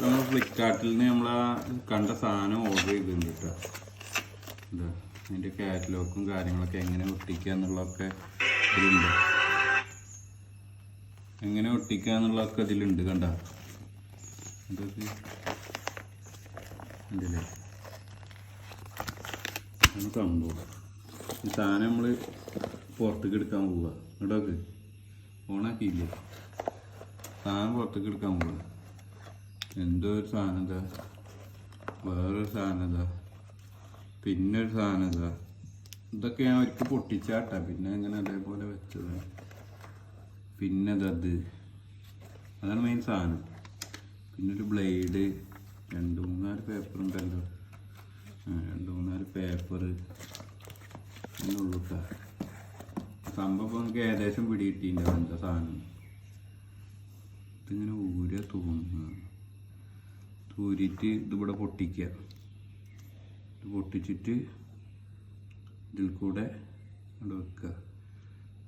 നമ്മൾ ഫ്ലിപ്കാർട്ടിൽ നിന്ന് നമ്മൾ കണ്ട സാധനം ഓർഡർ ചെയ്തിട്ടുണ്ട് കേട്ടോ എന്താ അതിന്റെ കാറ്റലോഗും കാര്യങ്ങളൊക്കെ എങ്ങനെ ഒട്ടിക്കുക എന്നുള്ളതൊക്കെ ഇതിലുണ്ട്. എങ്ങനെ ഒട്ടിക്കുക എന്നുള്ളതൊക്കെ ഇതിലുണ്ട് കണ്ട? ഇതൊക്കെ സംഭവം ഈ സാധനം നമ്മൾ പുറത്തേക്ക് എടുക്കാൻ പോവുക ഇടയ്ക്ക് ഓണാക്കിയില്ലേ? സാധനം പുറത്തേക്ക് എടുക്കാൻ പോവുക എന്തോ ഒരു സാധനത. വേറൊരു സാധനത. പിന്നൊരു പിന്നെ ഒരു സാധനം ഇതാ ഇതൊക്കെ ഞാൻ ഒരിക്കൽ പൊട്ടിച്ചാട്ടാ. പിന്നെ അങ്ങനെ അതേപോലെ വെച്ചത്. പിന്നെ ഇതത് അതാണ് മെയിൻ സാധനം. പിന്നെ ഒരു ബ്ലേഡ് രണ്ട് മൂന്നാൽ പേപ്പർ ഉണ്ടല്ലോ രണ്ട് മൂന്നാൽ പേപ്പർ ട്ടാ. സംഭവം നമുക്ക് ഏകദേശം പിടികിട്ടിന്റെ എന്താ സാധനം. ഇതിങ്ങനെ ഊരെ തോന്നുന്നു. ഊരിയിട്ട് ഇതിവിടെ പൊട്ടിക്കുക. ഇത് പൊട്ടിച്ചിട്ട് ഇതിൽ കൂടെ ഇവിടെ വെക്കുക.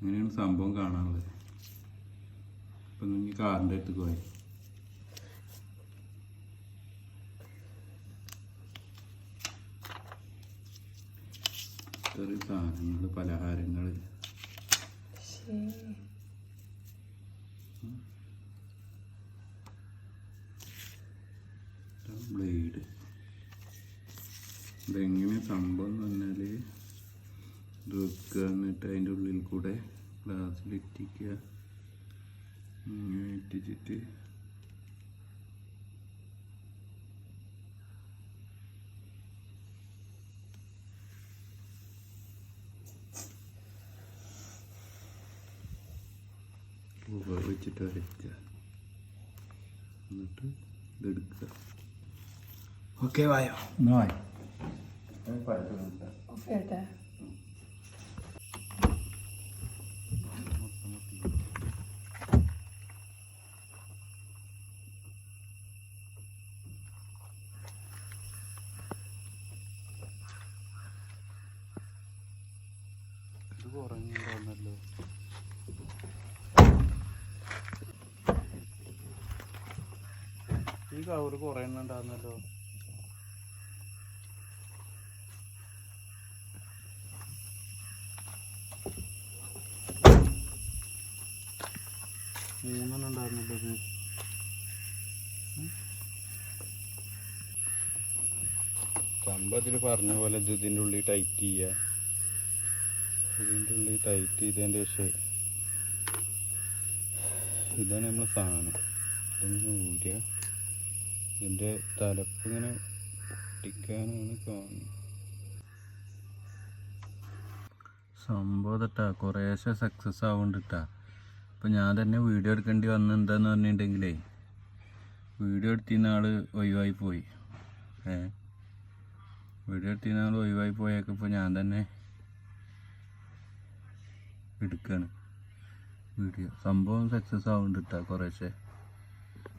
അങ്ങനെയാണ് സംഭവം കാണാനുള്ളത്. അപ്പം നിങ്ങൾ കാറിന്റെ അടുത്തേക്ക് പോയി. ഇത്രയും സാധനങ്ങൾ പലഹാരങ്ങൾ ബ്ലേഡ് ഇതെങ്ങനെ സംഭവം എന്ന് പറഞ്ഞാൽ ഇത് വെക്കുക എന്നിട്ട് അതിന്റെ ഉള്ളിൽ കൂടെ ഗ്ലാസ്സിൽ ഇറ്റിക്കുക ഇങ്ങനെ ഇറ്റിച്ചിട്ട് ഉവ്വ് വെച്ചിട്ട് വരയ്ക്കുക. എന്നിട്ട് ഇതെടുക്കുക ഓക്കെ വായോ വായോ വായി ഓക്കെ ഏട്ടാ ഇത് കുറഞ്ഞുണ്ടാവുന്നല്ലോ ഈ കവറ് കുറേ മൂന്നെണ്ണം ഉണ്ടായിരുന്നല്ലോ ഇത്. സംഭവത്തിൽ പറഞ്ഞ പോലെ ഇത് ഇതിന്റെ ഉള്ളിൽ ടൈറ്റ് ചെയ്യുക ഇതിന്റെ ഉള്ളിൽ ടൈറ്റ് ചെയ്തതിന്റെ ശേഷം ഇതാണ് നമ്മൾ സാധനം. ഇതിങ്ങനെ ഊരുക ഇതിന്റെ തലപ്പ് ഇങ്ങനെ പൊട്ടിക്കാനാണ് കാണുന്നത് സംഭവം തട്ടാ കുറേശ്ശെ സക്സസ് ആവുന്നുണ്ടിട്ടാ ഇപ്പം ഞാൻ തന്നെ വീഡിയോ എടുക്കേണ്ടി വന്ന എന്താന്ന് പറഞ്ഞിട്ടുണ്ടെങ്കിലേ വീഡിയോ എടുത്തിരുന്ന ആൾ ഒഴിവായി പോയി. ഏ? വീഡിയോ എടുത്തിരുന്ന ആൾ ഒഴിവായി പോയൊക്കെ ഇപ്പോൾ ഞാൻ തന്നെ എടുക്കാണ് വീഡിയോ. സംഭവം സക്സസ് ആവുന്നുണ്ട് കുറേശ്ശെ.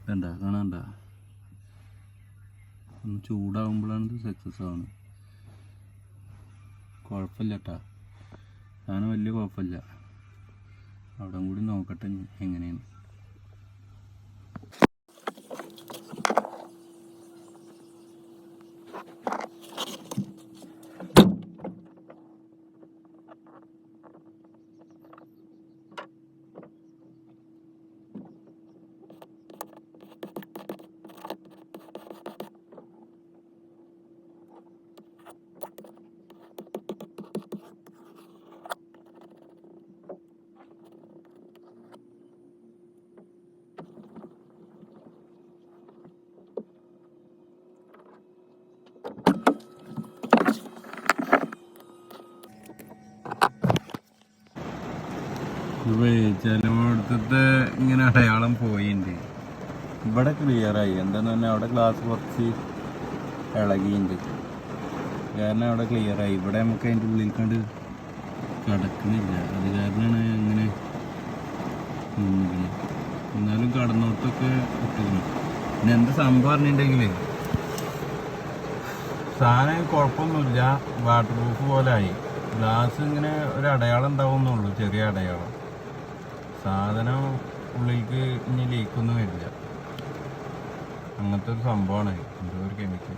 വേണ്ട കാണാണ്ട ഒന്ന് ചൂടാവുമ്പോഴാണ് ഇത് സക്സസ് ആവുന്നത്. കുഴപ്പമില്ല കേട്ടാ സാധനം വലിയ കുഴപ്പമില്ല. അവിടെ കൂടി നോക്കട്ടെ ഇനി ചിലയിടത്തെ ഇങ്ങനെ അടയാളം പോയിണ്ട്. ഇവിടെ ക്ലിയർ ആയി. എന്താന്ന് പറഞ്ഞാൽ അവിടെ ഗ്ലാസ് കുറച്ച് ഇളകിയിട്ടുണ്ട് കാരണം അവിടെ ക്ലിയർ ആയി. ഇവിടെ നമുക്ക് അതിന്റെ ഉള്ളിൽ കണ്ട് കിടക്കുന്നില്ല. അത് കാരണമാണ് അങ്ങനെ. എന്നാലും കടന്നോട്ടൊക്കെ ഇട്ടിരുന്നു പിന്നെ എന്ത് സംഭവം പറഞ്ഞിട്ടുണ്ടെങ്കിലേ സാധനം കുഴപ്പമൊന്നുമില്ല. വാട്ടർ പ്രൂഫ് പോലെ ആയി. ഗ്ലാസ് ഇങ്ങനെ ഒരു അടയാളം ഉണ്ടാവുന്നുള്ളൂ ചെറിയ അടയാളം. സാധനം ഉള്ളിലേക്ക് ഇനി ലീക്കൊന്നും വരില്ല. അങ്ങനത്തെ ഒരു സംഭവമാണ് എന്തോ ഒരു കെമിക്കൽ